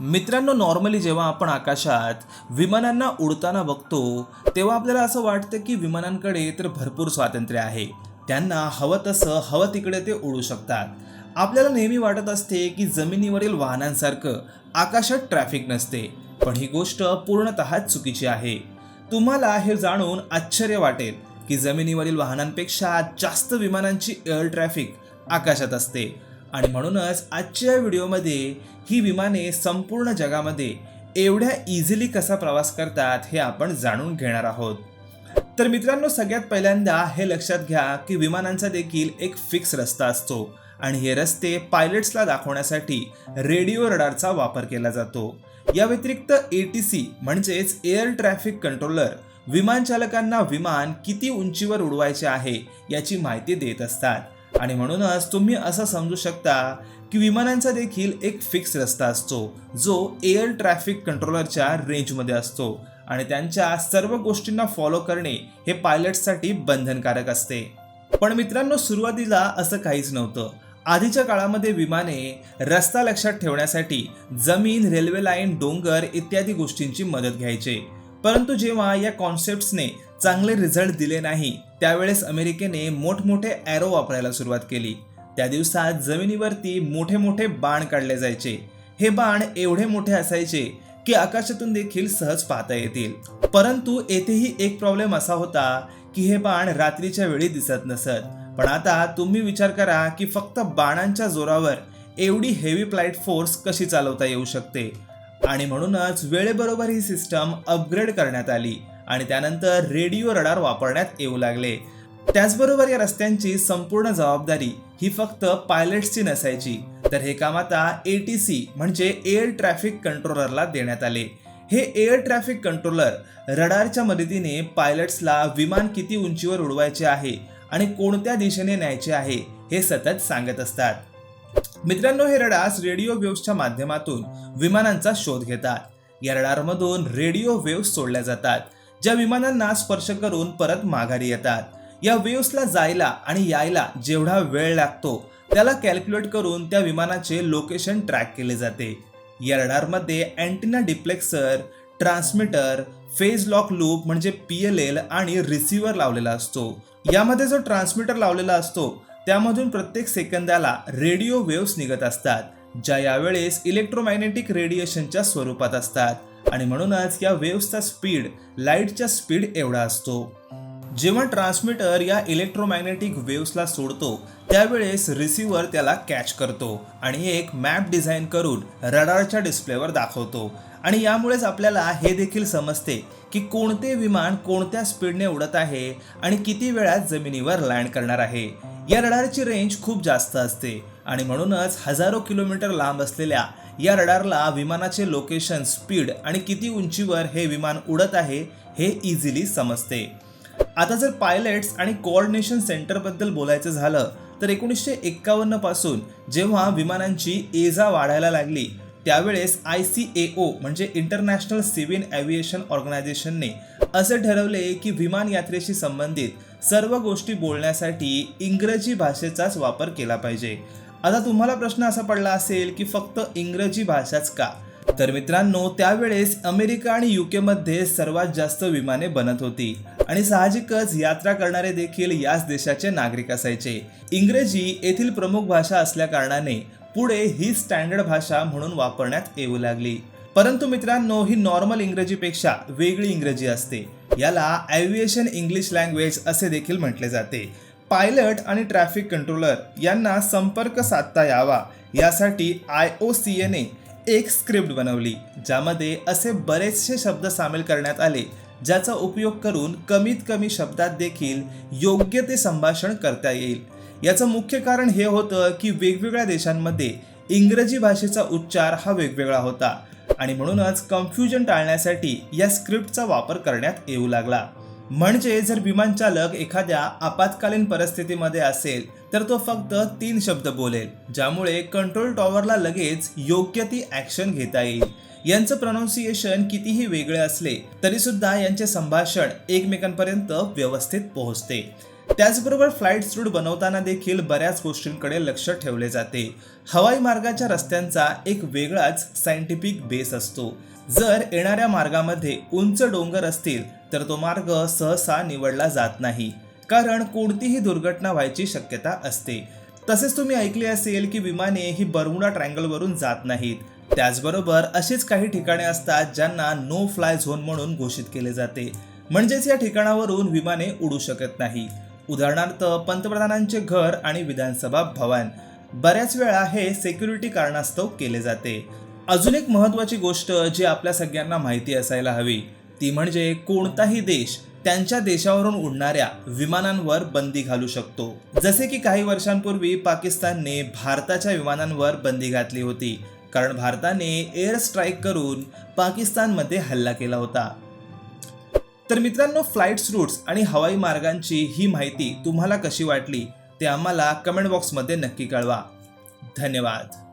मित्रांनो नॉर्मली जेव्हा आपण आकाशात विमानांना उडताना बघतो तेव्हा आपल्याला असं वाटतं की विमानांकडे तर भरपूर स्वातंत्र्य आहे. त्यांना हवं तसं हवं तिकडे ते उडू शकतात. आपल्याला नेहमी वाटत असते की जमिनीवरील वाहनांसारखं आकाशात ट्रॅफिक नसते. पण ही गोष्ट पूर्णतः चुकीची आहे. तुम्हाला हे जाणून आश्चर्य वाटेल की जमिनीवरील वाहनांपेक्षा जास्त विमानांची एअर ट्रॅफिक आकाशात असते. आणि म्हणूनच आजच्या व्हिडिओमध्ये ही विमाने संपूर्ण जगामध्ये एवढ्या इझिली कसा प्रवास करतात हे आपण जाणून घेणार आहोत. तर मित्रांनो सगळ्यात पहिल्यांदा हे लक्षात घ्या की विमानांचा देखील एक फिक्स रस्ता असतो आणि हे रस्ते पायलट्सला दाखवण्यासाठी रेडिओ रडारचा वापर केला जातो. या व्यतिरिक्त ए टी सी म्हणजेच एअर ट्रॅफिक कंट्रोलर विमान चालकांना विमान किती उंचीवर उडवायचे आहे याची माहिती देत असतात. आणि म्हणूनच तुम्ही असं समजू शकता की विमानांचा देखील एक फिक्स रस्ता असतो जो एअर ट्रॅफिक कंट्रोलरच्या रेंजमध्ये असतो आणि त्यांच्या सर्व गोष्टींना फॉलो करणे हे पायलटसाठी बंधनकारक असते. पण मित्रांनो सुरुवातीला असं काहीच नव्हतं. आधीच्या काळामध्ये विमाने रस्ता लक्षात ठेवण्यासाठी जमीन रेल्वे लाईन डोंगर इत्यादी गोष्टींची मदत घ्यायचे. परंतु जेव्हा या कॉन्सेप्ट्सने चांगले रिझल्ट दिले नाही त्यावेळेस अमेरिकेने मोठमोठे ॲरो वापरायला सुरुवात केली. त्या दिवसात जमिनीवरती मोठे मोठे बाण काढले जायचे. हे बाण एवढे मोठे असायचे की आकाशातून देखील सहज पाहता येतील. परंतु येथेही एक प्रॉब्लेम असा होता की हे बाण रात्रीच्या वेळी दिसत नसत. पण आता तुम्ही विचार करा की फक्त बाणांच्या जोरावर एवढी हेवी फ्लाईट फोर्स कशी चालवता येऊ शकते? आणि म्हणूनच वेळेबरोबर ही सिस्टम अपग्रेड करण्यात आली आणि त्यानंतर रेडिओ रडार वापरण्यात येऊ लागले. त्याचबरोबर या रस्त्यांची संपूर्ण जबाबदारी ही फक्त पायलट्सची नसायची. तर हे काम आता ए टी सी म्हणजे एअर ट्रॅफिक कंट्रोलरला देण्यात आले. हे एअर ट्रॅफिक कंट्रोलर रडारच्या मदतीने पायलट्सला विमान किती उंचीवर उडवायचे आहे आणि कोणत्या दिशेने न्यायचे आहे हे सतत सांगत असतात. मित्रांनो हे रडार्स रेडिओ वेव्सच्या माध्यमातून विमानांचा शोध घेतात. या रडारमधून रेडिओ वेव्स सोडल्या जातात ज्या विमानांना स्पर्श करून परत माघारी येतात. या वेव्सला जायला आणि यायला जेवढा वेळ लागतो त्याला कॅल्क्युलेट करून त्या विमानाचे लोकेशन ट्रॅक केले जाते. या रडारमध्ये antenna diplexer transmitter phase lock loop म्हणजे पी एल एल आणि रिसिव्हर लावलेला असतो. यामध्ये जो ट्रान्समीटर लावलेला असतो त्यामधून प्रत्येक सेकंदाला रेडिओ वेव्स निघत असतात ज्या यावेळेस इलेक्ट्रोमॅग्नेटिक रेडिएशनच्या स्वरूपात असतात. आणि म्हणूनच या वेव्सचा स्पीड लाईटच्या स्पीड एवढा असतो. जेव्हा ट्रान्समीटर या इलेक्ट्रोमॅग्नेटिक वेव्सला सोडतो त्यावेळेस रिसिव्हर त्याला कॅच करतो आणि एक मॅप डिझाईन करून रडारच्या डिस्प्लेवर दाखवतो. आणि यामुळेच आपल्याला हे देखील समजते की कोणते विमान कोणत्या स्पीडने उडत आहे आणि किती वेळात जमिनीवर लँड करणार आहे. या रडारची रेंज खूप जास्त असते. आणि म्हणूनच हजारो किलोमीटर लांब असलेल्या या रडारला विमानाचे लोकेशन स्पीड आणि किती उंचीवर हे विमान उडत आहे हे इझिली समजते. आता जर पायलट्स आणि कोऑर्डिनेशन सेंटरबद्दल बोलायचं झालं तर एकोणीसशे एक्कावन्नपासून जेव्हा विमानांची एजा वाढायला लागली त्यावेळेस आय सी ए ओ म्हणजे इंटरनॅशनल सिव्हिल ॲव्हिएशन ऑर्गनायझेशनने असे ठरवले की विमान यात्रेशी संबंधित सर्व गोष्टी बोलण्यासाठी इंग्रजी भाषेचाच वापर केला पाहिजे. आता तुम्हाला प्रश्न असा पडला असेल की फक्त इंग्रजी भाषाच का? तर मित्रांनो त्यावेळेस अमेरिका आणि युके मध्ये सर्वात जास्त विमाने बनत होती आणि साहजिकच यात्रा करणारे देखील याच देशाचे नागरिक असायचे. इंग्रजी येथील प्रमुख भाषा असल्या कारणाने पुढे ही स्टँडर्ड भाषा म्हणून वापरण्यात येऊ लागली. परंतु मित्रांनो ही नॉर्मल इंग्रजीपेक्षा वेगळी इंग्रजी असते. याला ॲव्हिएशन इंग्लिश लँग्वेज असे देखील म्हटले जाते. पायलट आणि ट्रॅफिक कंट्रोलर यांना संपर्क साधता यावा. यासाठी आय ओ सी एने एक स्क्रिप्ट बनवली ज्यामध्ये असे बरेचसे शब्द सामील करण्यात आले ज्याचा उपयोग करून कमीत कमी शब्दात देखील योग्य ते संभाषण करता येईल. याचं मुख्य कारण हे होतं की वेगवेगळ्या देशांमध्ये इंग्रजी भाषेचा उच्चार हा वेगवेगळा होता. आणि म्हणूनच कन्फ्युजन टाळण्यासाठी या स्क्रिप्टचा वापर करण्यात येऊ लागला. म्हणजे जर विमान चालक एखाद्या आपत्कालीन परिस्थितीमध्ये असेल तर तो फक्त तीन शब्द बोलेल ज्यामुळे कंट्रोल टॉवरला लगेच योग्य ती ॲक्शन घेता येईल. यांचं प्रोनाऊन्सिएशन कितीही वेगळे असले तरी सुद्धा यांचे संभाषण एकमेकांपर्यंत व्यवस्थित पोहोचते. त्याचबरोबर फ्लाईट रूट बनवताना देखील बऱ्याच गोष्टींकडे लक्ष ठेवले जाते. हवाई मार्गाच्या रस्त्यांचा एक वेगळाच सायंटिफिक बेस असतो. जर येणाऱ्या मार्गामध्ये उंच डोंगर असतील तर तो मार्ग सहसा निवडला जात नाही. कारण कोणतीही दुर्घटना व्हायची शक्यता असते. तसेच तुम्ही ऐकले असेल की विमाने ही बर्मुडा ट्रँगलवरून जात नाहीत. त्याचबरोबर अशीच काही ठिकाणे असतात ज्यांना नो फ्लाय झोन म्हणून घोषित केले जाते. म्हणजेच या ठिकाणावरून विमाने उडू शकत नाही. उदाहरणार्थ पंतप्रधानांचे घर आणि विधानसभा भवन. बऱ्याच वेळा हे सेक्युरिटी कारणास्तव केले जाते. अजून एक महत्त्वाची गोष्ट जी आपल्या सगळ्यांना माहिती असायला हवी ती म्हणजे कोणताही देश त्यांच्या देशावरून उडणाऱ्या विमानांवर बंदी घालू शकतो. जसे की काही वर्षांपूर्वी पाकिस्तानने भारताच्या विमानांवर बंदी घातली होती कारण भारताने एअर स्ट्राईक करून पाकिस्तानमध्ये हल्ला केला होता. तर मित्रांनो फ्लाईट्स रूट्स आणि हवाई मार्गांची ही माहिती तुम्हाला कशी वाटली ते आम्हाला कमेंट बॉक्समध्ये नक्की कळवा. धन्यवाद.